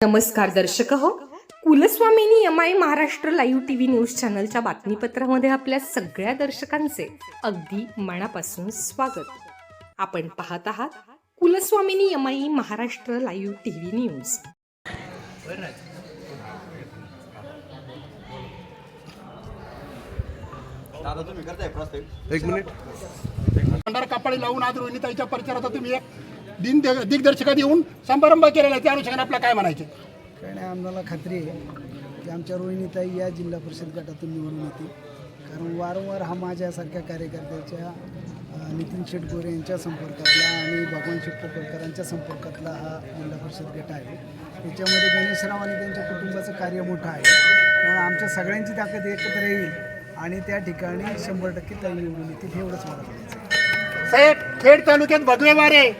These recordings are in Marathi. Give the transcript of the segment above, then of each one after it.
नमस्कार दर्शक हो. Kulswamini M I Maharashtra live T V news चॅनलच्या बातमीपत्रामध्ये आपल्या सगळ्या दर्शकांचे अगदी मनापासून स्वागत. आपण पाहत आहात Kulswamini M I Maharashtra live T V news. दादा तुम्ही करताय प्रस्ताव एक मिनिट. लावून आज रोहिणीताईच्या परिचयाचा तुम्ही एक दिन दिग्दर्शकात येऊन समारंभ केलेला आहे. त्या अनुषंगाने आपल्याला काय म्हणायचे? काय नाही आम्हाला खात्री आहे की आमच्या रोहिणीताई या जिल्हा परिषद गटातून निवडून येतील. कारण वारंवार हा माझ्यासारख्या कार्यकर्त्याच्या नितीन शेटगोरे यांच्या संपर्कातला आणि भगवान शेटकोपरकरांच्या संपर्कातला हा जिल्हा परिषद गट आहे. त्याच्यामध्ये गणेशराव आणि त्यांच्या कुटुंबाचं कार्य मोठं आहे. त्यामुळे आमच्या सगळ्यांची ताकद एकत्र येईल आणि त्या ठिकाणी शंभर टक्के ताई निवडून येतील एवढंच मला. साहेब खेड तालुक्यात भगवे वारे.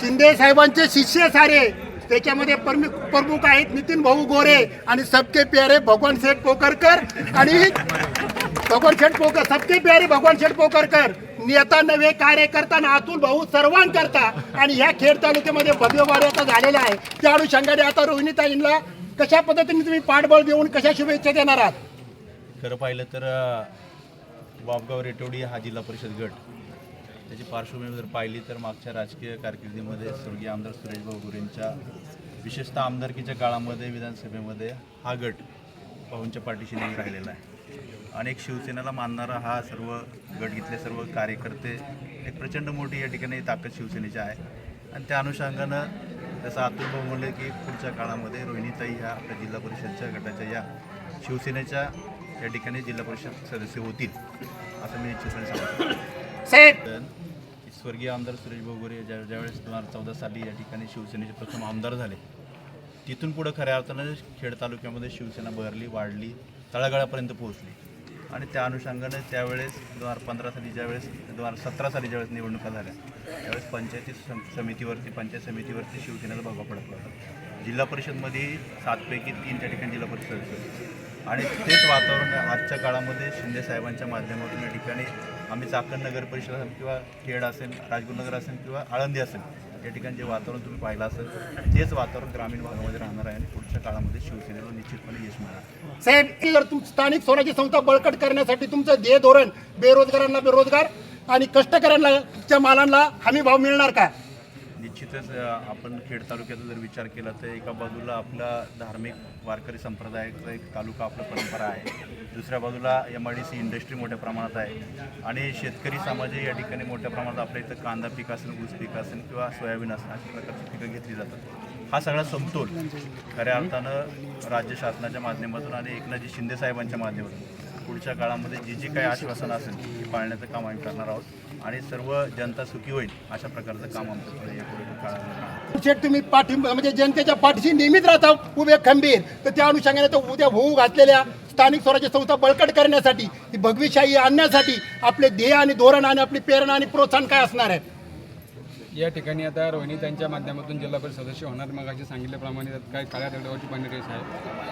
शिंदे साहेबांचे शिष्य सारे. त्याच्यामध्ये प्रमुख प्रमुख आहेत नितीन भाऊ गोरे आणि सबके प्यारे भगवान शेठ पोकरकर आणि भगवान शेठ पोकर सबके प्यारे भगवान शेठ पोकरकर. नेता नव्हे कार्यकर्ता ना अतुल भाऊ सर्वांकरता. आणि ह्या खेड तालुक्यामध्ये भव्य वारे आता झालेला आहे. त्या अनुषंगाने आता रोहिणीताईंना कशा पद्धतीने तुम्ही पाठबळ देऊन कशा शुभेच्छा देणार आहात? खरं पाहिलं तर बाबगाव रेटोडी हा जिल्हा परिषद गट. त्याची पार्श्वभूमी जर पाहिली तर मागच्या राजकीय कारकिर्दीमध्ये स्वर्गीय आमदार सुरेश भाऊ गुरेंच्या विशेषतः आमदारकीच्या काळामध्ये विधानसभेमध्ये हा गट भाऊंच्या पाठीशी नेहमी राहिलेला आहे. आणि एक शिवसेनेला मानणारा हा सर्व गट इथले सर्व कार्यकर्ते एक प्रचंड मोठी या ठिकाणी ताकद शिवसेनेची आहे. आणि त्या अनुषंगानं जसं अतुल भाऊ म्हणले की पुढच्या काळामध्ये रोहिणीताई ह्या आपल्या जिल्हा परिषदच्या गटाच्या या शिवसेनेच्या या ठिकाणी जिल्हा परिषद सदस्य होतील असं मी निश्चितपणे सांगतो स्वर्गीय आमदार सुरेश भोगोरे ज्या ज्यावेळेस दोन हजार चौदा साली या ठिकाणी शिवसेनेचे प्रथम आमदार झाले तिथून पुढं खऱ्या अर्थानं खेड तालुक्यामध्ये शिवसेना बहरली वाढली तळागाळापर्यंत पोहोचली. आणि त्या अनुषंगाने त्यावेळेस दोन हजार पंधरा साली ज्यावेळेस दोन हजार सतरा साली ज्यावेळेस निवडणुका झाल्या त्यावेळेस पंचायती सम- समितीवरती पंचायत समितीवरती शिवसेनेचा भगवा पडत होता. जिल्हा परिषदमध्ये सातपैकी तीन त्या ठिकाणी जिल्हा परिषद आणि तेच वातावरण आजच्या काळामध्ये शिंदे साहेबांच्या माध्यमातून या ठिकाणी आम्ही चाकण नगर परिषद असेल किंवा खेड असेल राजगुरुनगर असेल किंवा आळंदी असेल या ठिकाणी जे वातावरण तुम्ही पाहिलं असेल तेच वातावरण ग्रामीण भागामध्ये राहणार आहे आणि पुढच्या काळामध्ये शिवसेनेला निश्चितपणे यश मिळणार. साहेब जर तुम स्थानिक स्वराज्य संस्था बळकट करण्यासाठी तुमचं ध्येय धोरण बेरोजगारांना बेरोजगार आणि कष्टकऱ्यांना मालांना हमी भाव मिळणार का? निश्चितच आपण खेड तालुक्याचा जर विचार केला तर एका बाजूला आपला धार्मिक वारकरी संप्रदायाचा एक तालुका आपला परंपरा आहे. दुसऱ्या बाजूला M I D C industry मोठ्या प्रमाणात आहे. आणि शेतकरी समाजही या ठिकाणी मोठ्या प्रमाणात आपल्या इथं कांदा पीक असेल ऊस पीक असेल किंवा सोयाबीन असेल अशा प्रकारची पिकं घेतली जातात. हा सगळा समतोल खऱ्या अर्थानं राज्य शासनाच्या माध्यमातून आणि एकनाथजी शिंदे साहेबांच्या माध्यमातून. पुढच्या काळामध्ये जी जी काही आश्वासनं असेल ती पाळण्याचं काम आम्ही करणार आहोत. आणि सर्व जनता सुखी होईल अशा प्रकारचं काम आमच्याकडे शेठ तुम्ही पाठिंबा म्हणजे जनतेच्या पाठीशी नेहमीच राहता उभे खंबीर. तर त्या अनुषंगाने तो उद्या होऊ घातलेल्या स्थानिक स्वराज्य संस्था बळकट करण्यासाठी ही भगवीशाही आणण्यासाठी आपले ध्येय आणि धोरण आणि आपली प्रेरणा आणि प्रोत्साहन काय असणार आहे? या ठिकाणी आता रोहिणी त्यांच्या माध्यमातून जिल्हा परिषद सदस्य होणार. मग अशी सांगितल्याप्रमाणे त्यात काय काळ्या दगडावरची पाणी रेस आहे.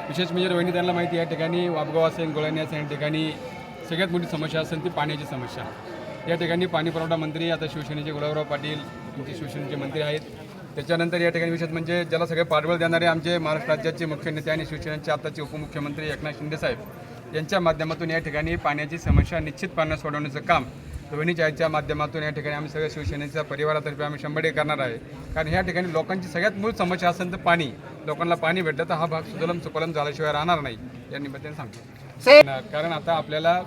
विशेष म्हणजे रोहिणी त्यांना माहिती या ठिकाणी वापगाव असेल गोळ्यानी असेल या ठिकाणी सगळ्यात मोठी समस्या असेल ती पाण्याची समस्या. या ठिकाणी पाणी पुरवठा मंत्री आता शिवसेनेचे गुलाबराव पाटील आमचे शिवसेनेचे मंत्री आहेत. त्याच्यानंतर या ठिकाणी विशेष म्हणजे ज्याला सगळे पाठबळ देणारे आमचे महाराष्ट्र राज्याचे मुख्य नेते आणि शिवसेनेचे आताचे उपमुख्यमंत्री एकनाथ शिंदे साहेब यांच्या माध्यमातून या ठिकाणी पाण्याची समस्या निश्चितपणे सोडवण्याचं काम रोहिणीच्या आईच्या माध्यमातून या ठिकाणी आम्ही सगळ्या शिवसेनेच्या परिवारातर्फे आम्ही शंभर करणार आहे. कारण ह्या ठिकाणी लोकांची सगळ्यात मूळ समस्या असेल तर पाणी. लोकांना पाणी भेटलं तर हा भाग सुजलम सुफलम झाल्याशिवाय राहणार नाही या निमित्ताने सांगतो. कारण आता आपल्याला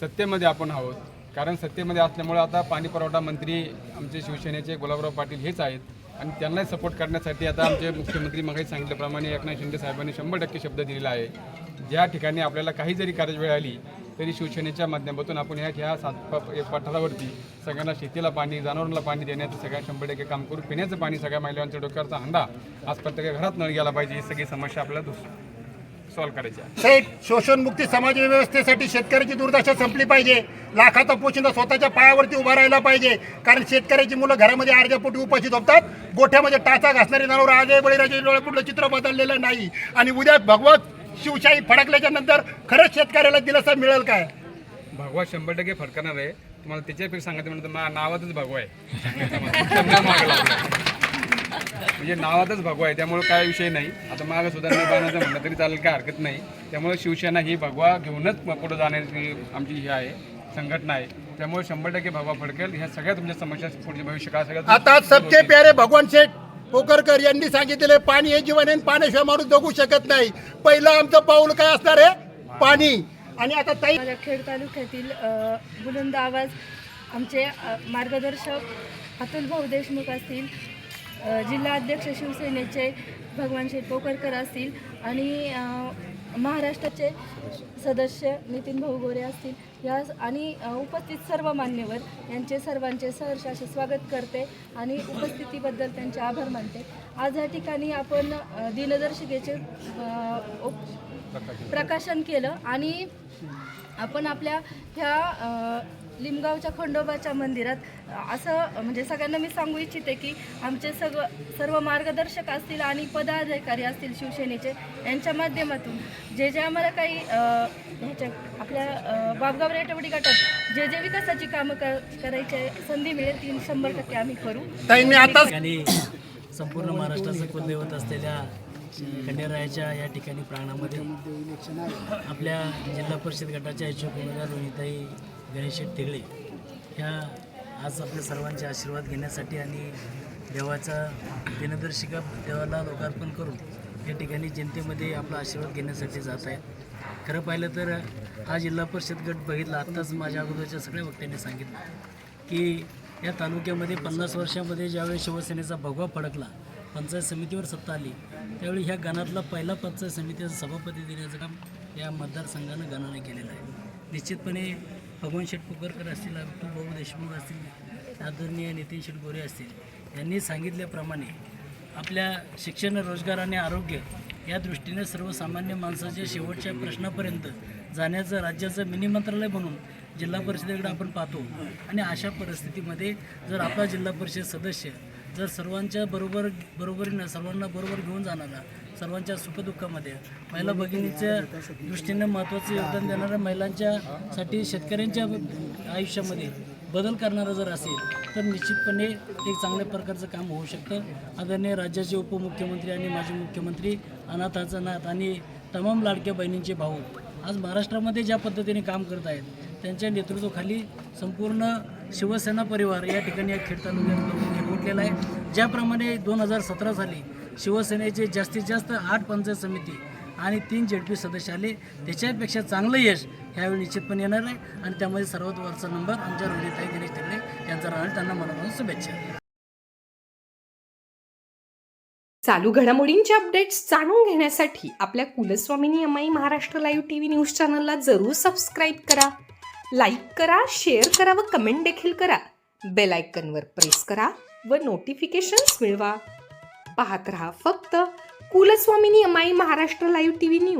सत्तेमध्ये आपण आहोत. कारण सत्तेमध्ये असल्यामुळे आता पाणी पुरवठा मंत्री आमचे शिवसेनेचे गुलाबराव पाटील हेच आहेत. आणि त्यांनाही सपोर्ट करण्यासाठी आता आमचे मुख्यमंत्री मगाही सांगितल्याप्रमाणे एकनाथ शिंदे साहेबांनी शंभर टक्के शब्द दिलेला आहे. ज्या ठिकाणी आपल्याला काही जरी कार्यवेळ आली तरी शिवसेनेच्या माध्यमातून आपण ह्या ह्या सात प- एक पठारावरती सगळ्यांना शेतीला पाणी जनावरांना पाणी देण्याचं सगळ्या शंभर टक्के काम करू पिण्याचं पाणी सगळ्या महिलांच्या डोक्यावरचा हंडा आज प्रत्येक घरात नळ गेला पाहिजे ही सगळी समस्या आपल्याला सॉल्व्ह करायची आहे. शोषणमुक्ती समाज व्यवस्थेसाठी शेतकऱ्याची दुर्दशा संपली पाहिजे. लाखाचा पोशिंदा स्वतःच्या पायावरती उभा राहिला पाहिजे. कारण शेतकऱ्याची मुलं घरामध्ये अर्ध्यापोटी उपाशी झोपतात. गोठ्यामध्ये टाचा घासणारे जनावर आजही बळीराजे डोळ्यापुढलं चित्र बदललेलं नाही. आणि उद्या भगवत शिवशाही फडकल्याच्या नंतर खरंच शेतकऱ्याला दिलासा मिळेल काय? भगवा शंभर टक्के फडकणार आहे. तुम्हाला त्याच्यापेक्षा सांगायचं म्हणतं मा नावातच भगवा आहे. म्हणजे नावातच भगवा आहे. त्यामुळे काय विषय नाही. आता मागं सुधारणा बाणाचं म्हणलं तरी चालेल काय हरकत नाही. त्यामुळे शिवसेना ही भगवा घेऊनच पुढे जाण्याची आमची ही आहे संघटना आहे. त्यामुळे शंभर टक्के भगवा फडकेल. ह्या सगळ्या तुमच्या समस्या पुढच्या भविष्य काळ सगळ्यात आता सबके प्यारे भगवान शेठ. पोकरकर यांनी सांगितलेले पाणी हे जीवन आहे पाण्याशिवाय माणूस जगू शकत नाही. पहिलं आमचं पाऊल काय असणार आहे? पाणी. आणि आता ताई माझ्या खेड तालुक्यातील बुलंद आवाज आमचे मार्गदर्शक अतुल भाऊ देशमुख असतील जिल्हा अध्यक्ष शिवसेनेचे भगवान शेठ पोकरकर असतील आणि महाराष्ट्राचे सदस्य नितीन भाऊ गोरे असतील. या आणि उपस्थित सर्व मान्यवर यांचे सर्वांचे सहर्ष असे स्वागत करते आणि उपस्थितीबद्दल त्यांचे आभार मानते. आज या ठिकाणी आपण दिनदर्शिकेचे प्रकाशन केलं आणि आपण आपल्या ह्या लिमगावच्या खंडोबाच्या मंदिरात असं म्हणजे सगळ्यांना मी सांगू इच्छिते की आमचे सगळं सर्व मार्गदर्शक असतील आणि पदाधिकारी असतील शिवसेनेचे यांच्या माध्यमातून जे जे आम्हाला काही ह्याच्या आपल्या बाबगाव रेटवडी गटात जे जे विकासाची कामं कर करायचे संधी मिळेल ती शंभर टक्के आम्ही करू. ठिकाणी संपूर्ण महाराष्ट्राचं कुलदैवत असलेल्या खंडेरायाच्या या ठिकाणी प्रांगणामध्ये आपल्या जिल्हा परिषद गटाच्या इच्छुक उमेदवार रोहिताई गणेश तिगळे ह्या आज आपल्या सर्वांचे आशीर्वाद घेण्यासाठी आणि देवाचा दिनदर्शिका देवाला लोकार्पण करून या ठिकाणी जनतेमध्ये आपला आशीर्वाद घेण्यासाठी जात आहेत. खरं पाहिलं तर हा जिल्हा परिषद गट बघितला आत्ताच माझ्या अगोदरच्या सगळ्या वक्त्यांनी सांगितलं की या तालुक्यामध्ये पन्नास वर्षामध्ये ज्यावेळी शिवसेनेचा भगवा फडकला पंचायत समितीवर सत्ता आली त्यावेळी ह्या गणातला पहिला पंचायत समितीचा सभापती देण्याचं काम या मतदारसंघानं गणाने केलेलं आहे. निश्चितपणे भगवान शेटपुकरकर असतील अब्दुल भाऊ देशमुख असतील आदरणीय नितीन शेटगोरे असतील यांनी सांगितल्याप्रमाणे आपल्या शिक्षण रोजगार आणि आरोग्य या दृष्टीने सर्वसामान्य माणसाच्या शेवटच्या प्रश्नापर्यंत जाण्याचं राज्याचं मिनी मंत्रालय म्हणून जिल्हा परिषदेकडे आपण पाहतो. आणि अशा परिस्थितीमध्ये जर आपला जिल्हा परिषद सदस्य जर सर्वांच्या बरोबर बरोबरीनं सर्वांना बरोबर घेऊन जाणारा सर्वांच्या सुखदुःखामध्ये. महिला भगिनीच्या दृष्टीनं महत्त्वाचं योगदान देणाऱ्या महिलांच्यासाठी शेतकऱ्यांच्या आयुष्यामध्ये बदल करणारा जर असेल तर निश्चितपणे एक चांगल्या प्रकारचं काम होऊ शकतं. आदरणीय राज्याचे उपमुख्यमंत्री आणि माजी मुख्यमंत्री अनाथाचा नाथ आणि तमाम लाडक्या बहिणींचे भाऊ आज महाराष्ट्रामध्ये ज्या पद्धतीने काम करत आहेत त्यांच्या नेतृत्वाखाली संपूर्ण शिवसेना परिवार या ठिकाणी या खेड तालुक्यात एकवटलेला आहे. ज्याप्रमाणे दोन हजार सतरा साली शिवसेनेचे जास्तीत जास्त आठ पंचायत समिती आणि तीन जेड पी सदस्य आले. त्याच्यापेक्षा चांगलं यश ह्यावेळी निश्चितपणे येणार आहे. आणि त्यामध्ये सर्वात वरचा नंबर आमच्या रोहिताई गणेश टेगडे यांचा राहणार त्यांना मनापासून शुभेच्छा. चालू घडामोडींचे अपडेट्स जाणून घेण्यासाठी आपल्या Kulswamini MI Maharashtra live T V news चॅनलला जरूर सबस्क्राईब करा. लाईक करा शेअर करा व कमेंट देखील करा. बेल आयकनवर प्रेस करा व नोटिफिकेशन्स मिळवा. पाहत रहा. फक्त Kulswamini MI Maharashtra live T V news.